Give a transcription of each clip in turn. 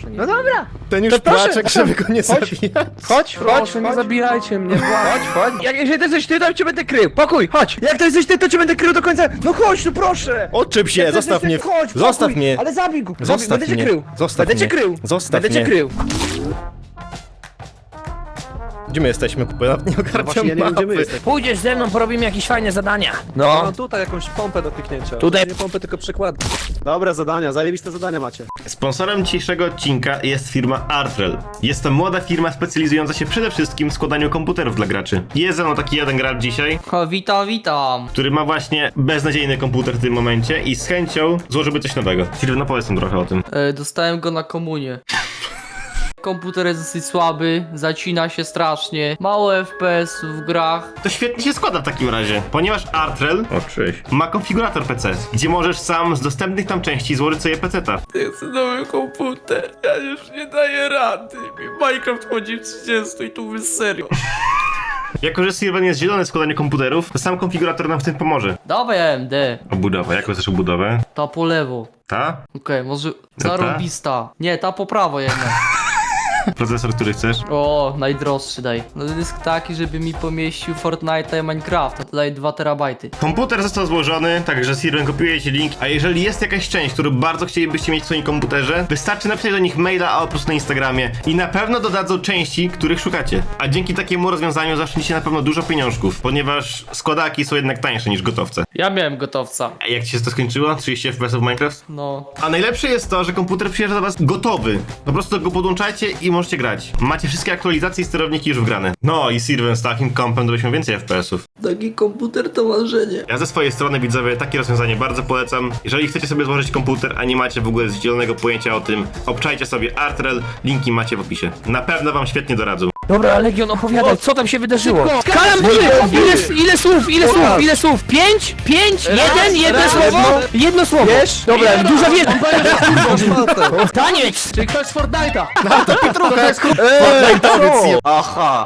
proszę nie. No dobra, Ten już To proszę, żeby go nie chodź. zabijać. chodź, chodź, Proszę, nie chodź. zabijajcie mnie, Chodź, chodź. Jak, jeżeli to jesteś ty, to cię będę krył. Pokój, chodź. Jak to jesteś ty, to cię będę krył do końca. No chodź, tu proszę. Odczep się, Jak to zostaw jesteś mnie. ty, Chodź, Zostaw mnie. Ale zabij go. Zostaw będę mnie. cię krył. Zostaw będę mnie. cię krył. Zostaw będę cię mnie. krył. Gdzie my jesteśmy? Bo ja nie ogarniam właśnie, ja nie wiem, gdzie my mapy. jesteśmy. Pójdziesz ze mną, porobimy jakieś fajne zadania. Mam No. tutaj jakąś pompę do kliknięcia. Tutaj- Nie pompę, tylko przykład. Dobre zadania, zajebiste zadania macie. Sponsorem dzisiejszego odcinka jest firma Artrel. Jest to młoda firma specjalizująca się przede wszystkim w składaniu komputerów dla graczy. Jest ze mną taki jeden gracz dzisiaj, O, witam, witam. który ma właśnie beznadziejny komputer w tym momencie i z chęcią złożyłby coś nowego. Sylwia, no powiedz nam trochę o tym. E, dostałem go na komunię. Komputer jest dosyć słaby, zacina się strasznie, mało FPS w grach. To świetnie się składa w takim razie, ponieważ Artrel ma konfigurator PC, gdzie możesz sam z dostępnych tam części złożyć sobie PC-ta. Chcę nowy komputer, ja już nie daję rady. Minecraft chodzi w 30 i tu wy serio. Jako, że Sylvan jest zielony w składaniu komputerów, to sam konfigurator nam w tym pomoże. Dawaj AMD, Obudowę, jaką chcesz obudowę? ta po lewo. Ta? Okej, może ta? zarobista. Nie, ta po prawo jednak. Procesor, który chcesz? O, najdroższy daj. No dysk taki, żeby mi pomieścił Fortnite'a i Minecrafta, to daj 2 terabajty. Komputer został złożony, także Sirven kopiuje ci link, a jeżeli jest jakaś część, którą bardzo chcielibyście mieć w swoim komputerze, wystarczy napisać do nich maila albo po prostu na Instagramie i na pewno dodadzą części, których szukacie. A dzięki takiemu rozwiązaniu zaczniecie na pewno dużo pieniążków, ponieważ składaki są jednak tańsze niż gotowce. Ja miałem gotowca. A jak ci się to skończyło? 30 FPS w Minecraft? No, A najlepsze jest to, że komputer przyjeżdża do was gotowy. Po prostu go podłączacie i możecie grać. Macie wszystkie aktualizacje i sterowniki już wgrane. No i Sirven z takim kompem dobyśmy więcej FPS-ów. taki komputer to marzenie. Ja ze swojej strony widzowie takie rozwiązanie bardzo polecam. Jeżeli chcecie sobie złożyć komputer, a nie macie w ogóle zielonego pojęcia o tym, obczajcie sobie Artrel, linki macie w opisie. Na pewno wam świetnie doradzą. Dobra, Legion, opowiadaj, co tam się wydarzyło? Kalambury! Ile, ile słów, ile słów, ile słów? Pięć? Pięć? Jeden? Jedno raz, słowo? no. Jedno słowo. Wiesz? Dobra, duża wiedza. Szmatę. Taniec! Czyli ktoś z Fortnite'a. Fortnite powiedz je. Aha.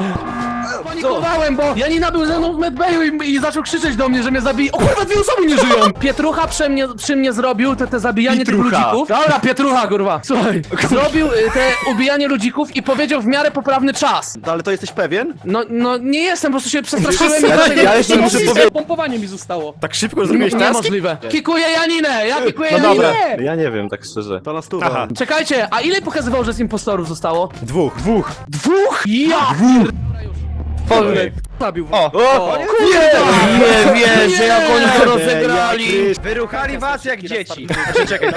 Panikowałem, bo Janina był ze mną w medbayu i, i zaczął krzyczeć do mnie, że mnie zabije. O kurwa, dwie osoby nie żyją! Pietrucha przy mnie, przy mnie zrobił te, te zabijanie tych ludzików. Dobra, Pietrucha, kurwa. Słuchaj. Zrobił y, te ubijanie ludzików i powiedział w miarę poprawny czas. No, ale to jesteś pewien? No, no nie jestem, po prostu się przestraszyłem. i Ja jeszcze muszę Pompowanie powiedzieć- Pompowanie mi zostało. Tak szybko zrobiłeś taski? Niemożliwe. Kikuję Janinę, ja kikuję No dobra. Janinę! Ja nie wiem, tak szczerze. To na stówę. Aha. Czekajcie, a ile pokazywał, że z impostorów zostało? Dwóch. Dwóch. Dwóch? Ja! Dwóch! Zabił. O! o, Nie wierzę, jak oni to rozegrali. Wyruchali was jak dzieci. Znaczy, czekaj,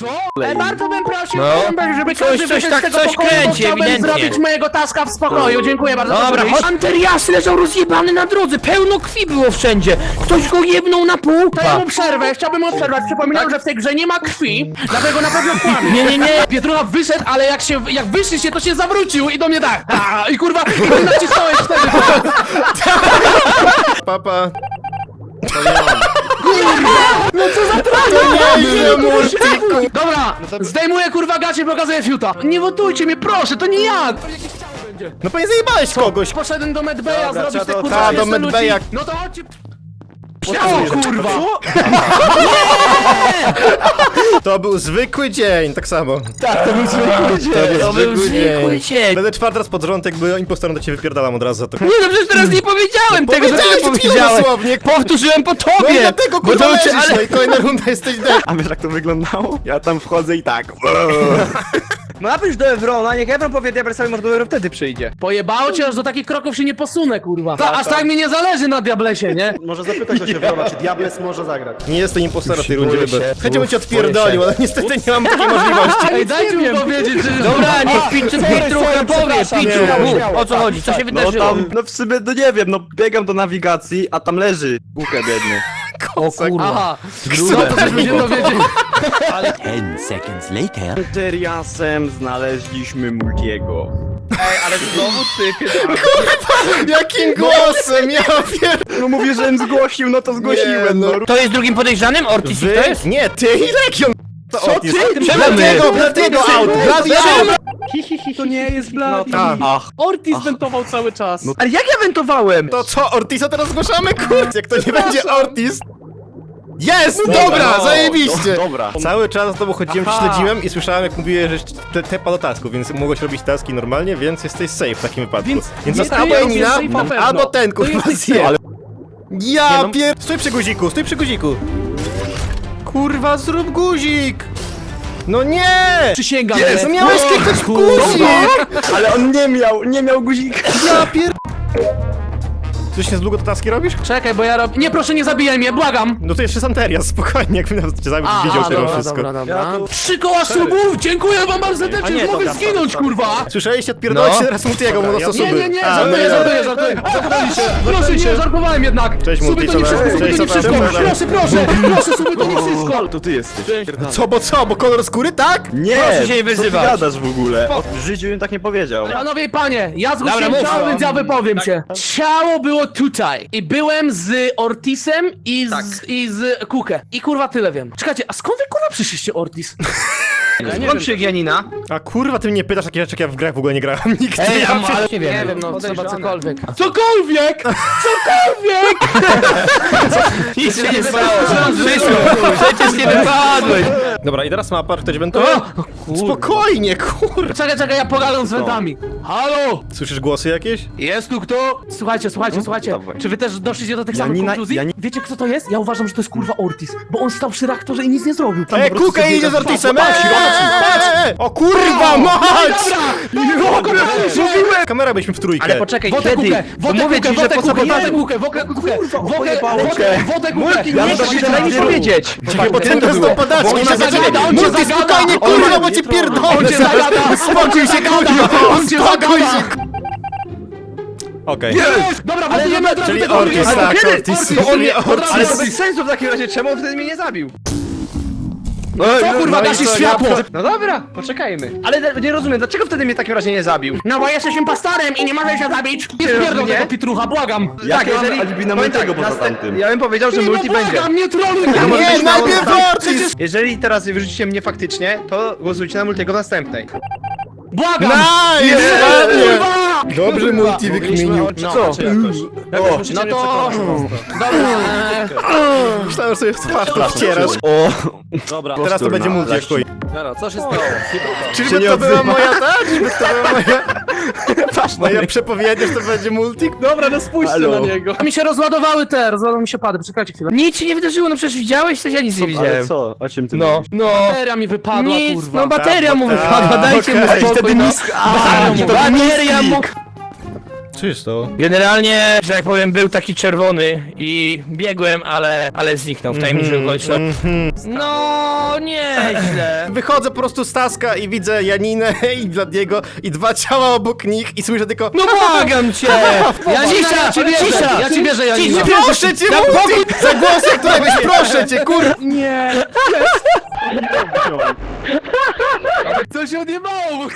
Co? E, bardzo bym prosił, No. żeby Coś- każdy coś wyszedł tak- z tego coś pokoju, bo kręci, chciałbym ewidentnie. zrobić mojego taska w spokoju. Dziękuję bardzo. Dobra, chodź. Anterias leżał rozjebany na drodze, pełno krwi było wszędzie. Ktoś go jebnął na pół. To ja mu przerwę, chciałbym mu przerwać. Przypominam, że w tej grze nie ma krwi, dlatego na pewno kłamie. Nie, nie, nie. Pietrucha wyszedł, ale jak się, jak wyszliście, to się zawrócił i do mnie tak. A, I kurwa, i ty nacisnąłeś Papa. Dobra, zdejmuję kurwa gacie i pokazuję fiuta. Nie wotujcie mnie, proszę, to nie ja. No pewnie zajebałeś kogoś. Poszedłem do medbaya Dobra, zrobić trzeba te to- kurwa Ta, do jeszcze. No to chodźcie. O kurwa! To był zwykły dzień, tak samo. Tak, to był zwykły dzień. To był zwykły dzień. Będę czwarty raz pod rząd, jakby impostorem do ciebie wypierdalam od razu za to. Nie, no przecież teraz nie powiedziałem tego, co ty powiedziałeś. dosłownie. Powtórzyłem po No i tobie. dlatego Bo kurwa to leżysz, ale- no i kolejna runda jesteś dead. A wiesz jak to wyglądało? Ja tam wchodzę i tak. No napisz do Evrona, niech Evron powie Diablesowi, może dopiero wtedy przyjdzie. Pojebało cię, aż do takich kroków się nie posunę, kurwa. Ta, aż tak mi nie zależy na Diablesie, nie? Może zapytać do siebie, czy Diables może zagrać. Nie jestem impostorem w tej rundzie. Chęcią bym cię odpierdolił, ale niestety nie mam takiej możliwości. Ej, dajcie mi powiedzieć, że... Dobra, niech Piczu Pietrucha powie, Piczu, mów, o co chodzi, co się No wydarzyło? tam, no w sumie, no nie wiem, no biegam do nawigacji, a tam leży bukę biedny. O kurwa. Aha, no to żeśmy się dowiedzieli. Ten seconds later. Interiasem znaleźliśmy Multiego. Ej, ale znowu ty, Jakim głosem, ja pier... No mówię, żebym zgłosił, no to zgłosiłem, no. no. To jest drugim podejrzanym? Ortiz to Wy? jest? Nie, ty i Legion! To Co ty? Bladiego, Bladiego out! Blady out! To nie jest Bloody. A, Ach, Ortiz wentował cały czas. Ale jak ja wentowałem? to co, Ortisa teraz zgłaszamy? Kurde, jak to nie będzie Ortiz... Jest! Dobra, zajebiście! Dobra. Cały czas z tobą chodziłem, Aha. śledziłem i słyszałem jak mówiłeś, że te, te do tasku, więc mogłeś robić taski normalnie, więc jesteś safe w takim wypadku. Więc Więc nie albo pewno. albo ten, kurwa, zje. ty. Ja pier... Stój przy guziku, stój przy guziku! Kurwa, zrób guzik! No nie! Przysięgam, Jest, nie? no miałeś kliknąć w guzik! Ale on nie miał, nie miał guzika. Ja pier... Coś nie z długo te taski robisz? Czekaj, bo ja robię... Nie, proszę, nie zabijaj mnie, błagam! No to jeszcze Santeria, spokojnie, jakbym nawet cię zabił, A, widział a, tego dobra, wszystko. dobra, dobra. Trzy koła subów! Dziękuję wam bardzo serdecznie, mogę zginąć, kurwa! Słyszeliście? Odpierdolcie No. teraz Multiego, mu dostał Nie, nie, nie, A, żartuję, i żartuję, żartuję, się, proszę cię, żartowałem jednak! Cześć, Suby to nie wszystko, suby to nie wszystko, proszę, proszę, proszę, suby to nie wszystko! To ty jesteś. Co, bo co, bo kolor skóry, tak? Nie, Proszę się nie co ty wyzywać. gadasz w ogóle? W życiu bym tak nie powiedział. Panowie i panie, ja zgłosiłem mów. ciało, więc ja wypowiem się. Ciało było tutaj i byłem z Ortisem i z, i z Kukę. I kurwa tyle wiem. Czekajcie, a skąd wy kurwa przyszliście Ortis? Skąd przyjechał Janina? A kurwa, ty mnie pytasz takie rzeczy, jak ja w grach w ogóle nie grałem nigdy. Ej, ja ale nie wiem. Nie wiem, no Podejrzane. trzeba cokolwiek. Cokolwiek! Cokolwiek! Nic się nie stało. Wszystko. Przecież nie wypadłeś. Dobra, i teraz mapa, ktoś wentuje? Spokojnie, kurwa. Czekaj, czekaj, ja pogadam z wentami. Halo! Słyszysz głosy jakieś? Jest tu kto? Słuchajcie, słuchajcie, słuchajcie. dawaj. Czy wy też doszliście do tych samych Janina- konkluzji? Jani- Wiecie kto to jest? Ja uważam, że to jest kurwa Ortiz, bo on stał przy reaktorze i nic nie zrobił. Tam Ej, po prostu Kuka sobie idzie z biega. Ortisem! Patrz, patrz, Eee! O kurwa, mać! Dobra! Mówiłem! Kamera byliśmy w trójkę. Ale poczekaj, Wodę kiedy? kukę! Wodę mówię kukę! ci, że Wodę po co kukę! Wodę kukę! Wodę kukę! Wodę pojebało wodę cię. Wodę kukę! Multi, nie krzycz, daj mi powiedzieć. Czekaj, bo ten to padaczki, On cię zagada, on cię Multi, zagada. spokojnie, kurwa, bo cię pierdolę! On cię zagada! Spokój się, kurwa! On cię Spokój zagada! się! Okej. Dobra, wodujemy od razu Czyli tego Ortiz, Ortiza. tak, kiedy? Ortiz. Ortiz, Czyli od razu Ortiz. Ale to bez sensu w takim razie, czemu on wtedy mnie nie zabił? Co kurwa, gasi światło! No dobra, poczekajmy. Ale nie rozumiem, dlaczego wtedy mnie w takim razie nie zabił? No bo jesteś impostorem i nie możesz się zabić! Nie spierdol Nie? tego pitrucha, błagam! Jakie Tak, jeżeli- alibi na powiem Multiego poza następ- tamtym? Ja bym powiedział, że Nie, multi no będzie. błagam, nie troluj! Ja może Nie, być mało najpierw. Ortiz! Jeżeli teraz wyrzucicie mnie faktycznie, to głosujcie na multiego w następnej. Błagam! Nice! Kurwa! Dobrze multi wykminił. No, co? No to... Dobra, Myślałem, że sobie w twarz wcierasz. O, Dobra, Teraz to będzie multi, jak chuj. Dobra, co się stało? Czyżby to była moja, tak? Czyżby to była moja... Moja przepowiednia, że to będzie multi? Dobra, no spójrzcie Halo. na niego. A mi się rozładowały te, rozładowały mi się pady, czekajcie chwilę. Nic się nie wydarzyło, no przecież widziałeś coś? Ja nic nie ale widziałem. co? O czym ty No, mówisz? no. Bateria mi wypadła, Nic, kurwa. no bateria mu Tak, wypadła, dajcie mu okej. spokój, Wtedy no. Bateria mu- Bateria mu... Co to? Generalnie, że jak powiem, był taki czerwony i biegłem, ale, ale zniknął w tajemniczych okolicznościach. No, nieźle. Wychodzę po prostu z taska i widzę Janinę i Bladiego i dwa ciała obok nich i słyszę tylko No błagam cię! Ja cisza, ja ci wierzę, cisza! ja ci wierzę, Janina. Cisza, Proszę cię, multi! Za głosem któregoś, proszę cię, kur... Nie. Co się odjebało?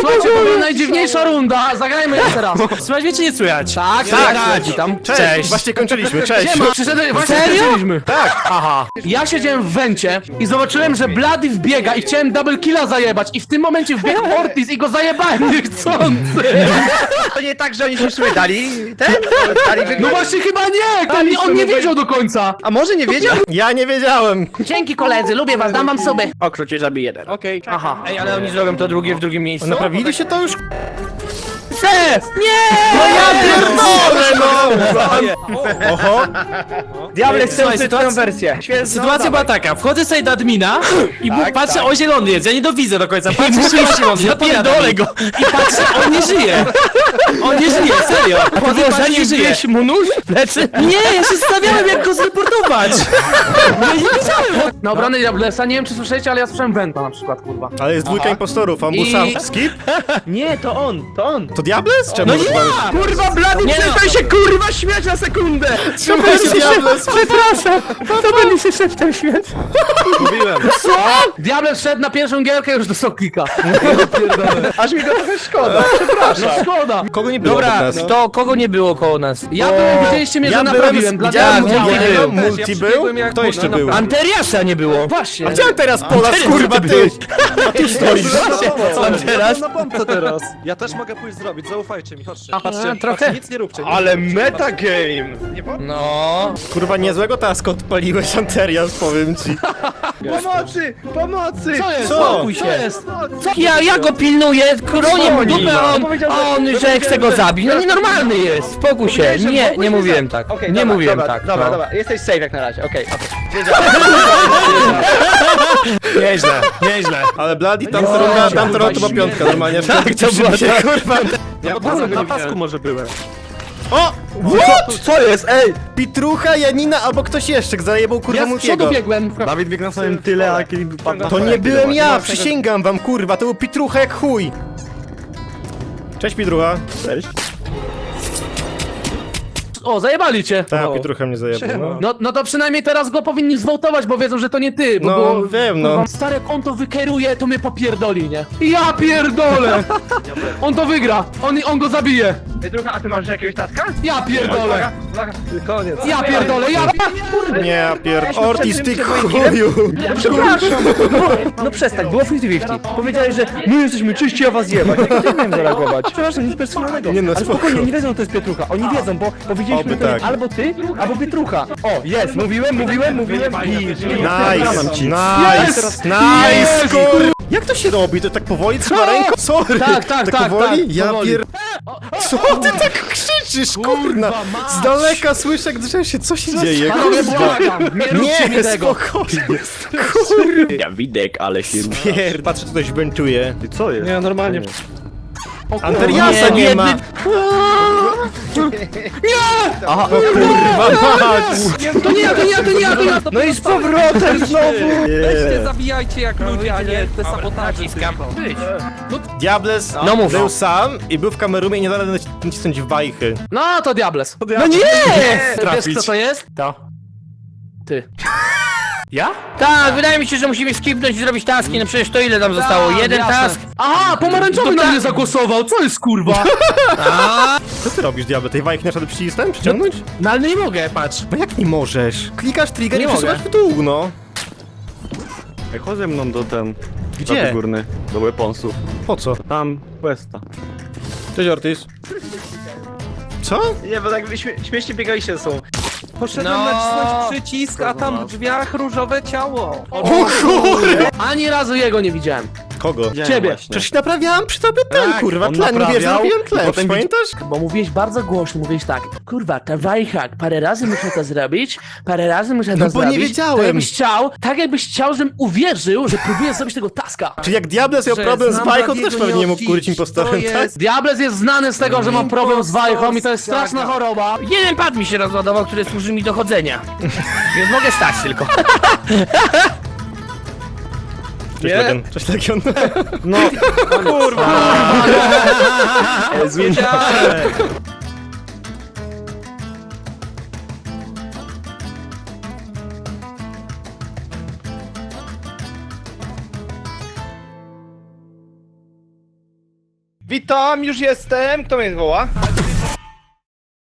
Słuchajcie, to była najdziwniejsza runda, zagrajmy jeszcze raz. Słuchaj, wiecie, nie słychać. Tak, Tak, tak. tam. Cześć, Cześć. właśnie kończyliśmy, cześć. Siema, przyszedłem, właśnie Serio? skończyliśmy. Tak. Aha. Ja siedziałem w wencie i zobaczyłem, że Blady wbiega i chciałem double killa zajebać i w tym momencie wbiegł Ortiz i go zajebałem niechcący. To nie tak, że oni się sobie dali ten? Dali No wygrać. właśnie chyba nie, to nie, on nie wiedział do końca. A może nie wiedział? Ja nie wiedziałem. Dzięki koledzy, lubię was, dam wam suby. Okro cię jeden. Okej. Aha. Ej, ale oni zrobią to drugie w drugim miejscu. Naprawili się to już? Szef! Nie! No ja pierdolę, no! Oho, Diable chce Słuchaj, uczyć sytuacja- twoją wersję. Sytuacja była taka, wchodzę sobie do admina i Tak, patrzę, tak. o zielony jest, ja nie dowidzę do końca, patrzę, że jest zielony, zapierdolę go i patrzę, on nie żyje. On nie żyje, serio. Wchodzę, patrzę, nie żyje. mu nóż w plecy? Nie, ja się stawiałem jak go zreportować. No i nie wiedziałem. Na obronę Diablesa, nie wiem czy słyszeliście, ale ja słyszałem Venta na przykład, kurwa. ale jest dwójka impostorów, ambusa, I- skip? Nie, to on, to on. To Diables? Czemu No to powiesz? ja! Kurwa, blady, Nie no. przestań się kurwa śmiać na sekundę! Trzymaj się, Diables! Przepraszam, to będzie się szeptem świat. Diable wszedł na pierwszą gierkę już do Soklika. Aż mi go trochę szkoda, No przepraszam. szkoda. Kogo nie było Dobra, nas? to kogo nie było koło nas? Ja byłem, widzieliście mnie, że Ja byłem, naprawiłem, widziałem dlatego Multi działałem. był, Multi był, kto jeszcze był? Anteriasa nie było. Właśnie. A gdzie teraz Polas, Anterias, kurwa, ty ty? byłeś. A tu stoisz. Anteras? Na pompce teraz. Ja też mogę pójść zrobić, zaufajcie mi, chodźcie. Patrzcie, trochę. patrzcie, nic nie róbcie. Nic Ale nie róbcie. metagame! No. Kurwa, niezłego taska odpaliłeś, Anterias, powiem ci. Pomocy! Pomocy! Co jest? Co? Spokój się. Co jest? Ja, ja go pilnuję, kronię mu dupę, a on, a on że chce go zabić. No nienormalny jest. Spokój się. Nie, nie mówiłem tak. Okej, Nie dobra, mówiłem dobra, tak. Dobra, no. dobra, jesteś safe jak na razie, okej. Nieźle, nieźle. Ale Bloody tam to runda, tam to runda to była piątka, normalnie. Tak, to była się, kurwa. Ja bardzo na pasku może byłem. O! What? Co jest? Ej! Pitrucha, Janina albo ktoś jeszcze, zajebał kurwa Ja z Multiego. przodu biegłem. Dawid biegł na samym tyle, a kiedy padł na To nie byłem ja, przysięgam wam, kurwa, to był Pitrucha jak chuj. Cześć Pitrucha. Cześć. O, zajebali cię. Tak, Pitrucha mnie zajebał, no. No, no to przynajmniej teraz go powinni zwoltować, bo wiedzą, że to nie ty, bo No, było... wiem, no. Kurwa, Stare konto wykeruje, to mnie popierdoli, nie? Ja pierdolę! On to wygra! On, on go zabije! Druga, a ty masz jakiegoś taska? Ja pierdolę! Koniec. Ja pierdolę, ja... Nie, ja pier... Weźmy Ortiz, ty chuju. Przepraszam! No przestań, było 50-50. Powiedziałeś, że my jesteśmy czyści, a was jebać. Jak ja miałem zareagować? Przepraszam, nic personalnego. Nie no, Ale spoko. spokojnie, nie wiedzą, że to jest Pietrucha. Oni wiedzą, bo powiedzieliśmy Oby tak. albo ty, albo Pietrucha. O, jest, mówiłem, mówiłem, mówiłem i... Nice, nice, nice, kur... Jak to się robi? To tak powoli trzyma ręką? Sorry. Tak, tak, tak, powoli? tak, Ja powoli. pier... Co ty tak krzyczysz, kurna? Z daleka słyszę, gdzie się, co się dzieje? Panowie, Kurwa. błagam, nie róbcie mi Nie, tego! spokojnie. Kurwa. Ja widek, ale się Pier... Patrzę, co ktoś węczuje. Ty co jest? Nie, normalnie. Anteriasa nie, nie, ma. biedny- O kurwa mać. To nie ja, to nie ja, to nie ja, to nie ja! No i z powrotem znowu! Nie. zabijajcie jak ludzie, a nie te sabotaże. Diables No mów. był sam i był w kamerumie i nie da rady naci- nacisnąć wajchy. No to Diables. No nie! Wiesz kto to jest? To. Ty. Ja? Tak, wydaje mi się, że musimy skipnąć i zrobić taski. No przecież to ile tam zostało? Tak, Jeden jasne. task? Aha, pomarańczowy na mnie zagłosował, co jest kurwa? Co ty robisz, Diable? Tej nie trzeba przycisnąć? Przyciągnąć? No ale nie mogę, patrz. No jak nie możesz? Klikasz trigger Nie i przesuwasz mogę. w dół, no. Ej, chodź ze mną do ten... Gdzie? Do górny, do weaponsów. Po co? Tam, questa. Cześć Ortiz. Co? Nie, bo tak śmie śmiesznie biegaliście ze sobą. Poszedłem No. nacisnąć przycisk, a tam w drzwiach różowe ciało. O kurde! Ani razu jego nie widziałem. Kogo? Ciebie. Przecież naprawiałem przy tobie ten, kurwa, on tlen. Naprawiał zrobiłem i tlen, potem pamiętasz? Bo mówiłeś bardzo głośno, mówiłeś tak. Kurwa, ta wajchak, parę razy muszę to zrobić, parę razy muszę to No bo nie zrobić. wiedziałem. Tak jakbyś chciał, tak jakbyś chciał, żebym uwierzył, że próbuję zrobić tego taska. Czy jak Diables miał Że problem z znam wajchą, to też pewnie nie nie mógł impostorem, To tak? jest- Diables jest znany z tego, że ma problem z wajchą i to jest straszna Impostor choroba. Jeden pad mi się rozładował, który służy mi do chodzenia. Więc mogę stać tylko. Cześć Legion, cześć Legion. No, kurwa! Wiedziałem! Witam, już jestem. Kto mnie woła?